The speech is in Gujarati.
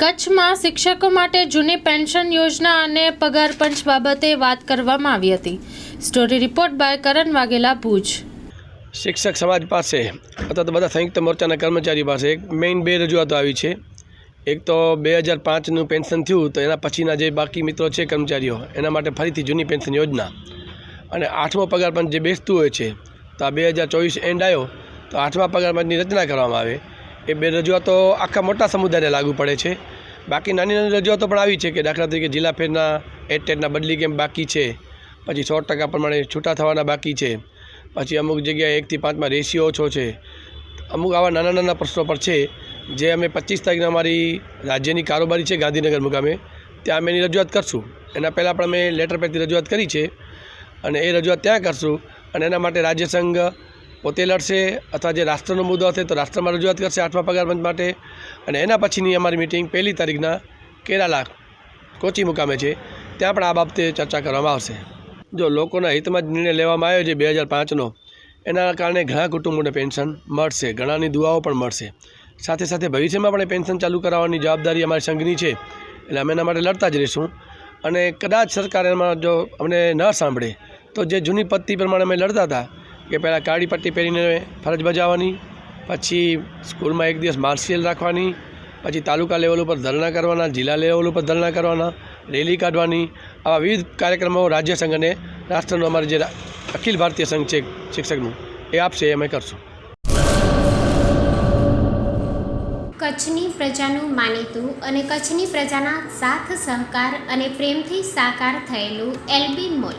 કચ્છમાં શિક્ષકો માટે જૂની પેન્શન યોજના અને પગાર પંચ બાબતે વાત કરવામાં આવી હતી. Story report by Karan Vaghela, Bhuj. શિક્ષક સમાજ પાસે અથવા તો બધા સંયુક્ત મોરચાના કર્મચારી પાસે એક મેઇન બે રજૂઆતો આવી છે. એક તો બે હજાર પાંચનું પેન્શન થયું તો એના પછીના જે બાકી મિત્રો છે કર્મચારીઓ, એના માટે ફરીથી જૂની પેન્શન યોજના. અને આઠમો પગાર પંચ જે બેસતું હોય છે, તો આ બે હજાર ચોવીસ એન્ડ આવ્યો, તો આઠમા પગાર પંચની રચના કરવામાં આવે. એ બે રજૂઆતો આખા મોટા સમુદાયને લાગુ પડે છે. બાકી નાની નાની રજૂઆતો પણ આવી છે કે દાખલા તરીકે જિલ્લા ફેરના એટેટના બદલી કેમ બાકી છે. પછી સો ટકા પ્રમાણે છૂટા થવાના બાકી છે. પછી અમુક જગ્યાએ એકથી પાંચમાં રેશિયો ઓછો છે. અમુક આવા નાના નાના પ્રશ્નો પર છે. જે અમે પચીસ તારીખના અમારી રાજ્યની કારોબારી છે ગાંધીનગર મુકામે. ત્યાં અમે એની રજૂઆત કરશું. એના પહેલાં પણ અમે લેટર પેડથી રજૂઆત કરી છે. અને એ રજૂઆત ત્યાં કરશું. અને એના માટે રાજ્ય સંઘ પોતે લડશે અથવા જે રાષ્ટ્રનો મુદ્દો હશે તો રાષ્ટ્રમાં રજૂઆત કરશે આઠમા પગારબંધ માટે. અને એના પછીની અમારી મિટિંગ પહેલી તારીખના કેરાલા કોચી મુકામે છે. ત્યાં પણ આ બાબતે ચર્ચા કરવામાં આવશે. જો લોકોના હિતમાં જ નિર્ણય લેવામાં આવ્યો છે બે હજાર પાંચનો, એના કારણે ઘણા કુટુંબોને પેન્શન મળશે, ઘણાની દુઆઓ પણ મળશે. સાથે સાથે ભવિષ્યમાં પણ એ પેન્શન ચાલુ કરાવવાની જવાબદારી અમારી સંઘની છે. એટલે અમે એના માટે લડતા જ રહીશું. અને કદાચ સરકાર એમાં જો અમને ન સાંભળે, તો જે જૂની પદ્ધતિ પ્રમાણે અમે લડતા હતા કે પહેલાં કાળી પટ્ટી પહેરીને ફરજ બજાવવાની, પછી સ્કૂલમાં એક દિવસ માર્શિયલ રાખવાની, પછી તાલુકા લેવલ ઉપર ધરણા કરવાના, જિલ્લા લેવલ ઉપર ધરણા કરવાના, રેલી કાઢવાની. આવા વિવિધ કાર્યક્રમો રાજ્ય સંઘ અને રાષ્ટ્રનો અમારે જે અખિલ ભારતીય સંઘ છે, શિક્ષકનું, એ આપશે, અમે કરશું. કચ્છની પ્રજાનું માનીતું અને કચ્છની પ્રજાના સાથ સહકાર અને પ્રેમથી સાકાર થયેલું એલબી મોલ.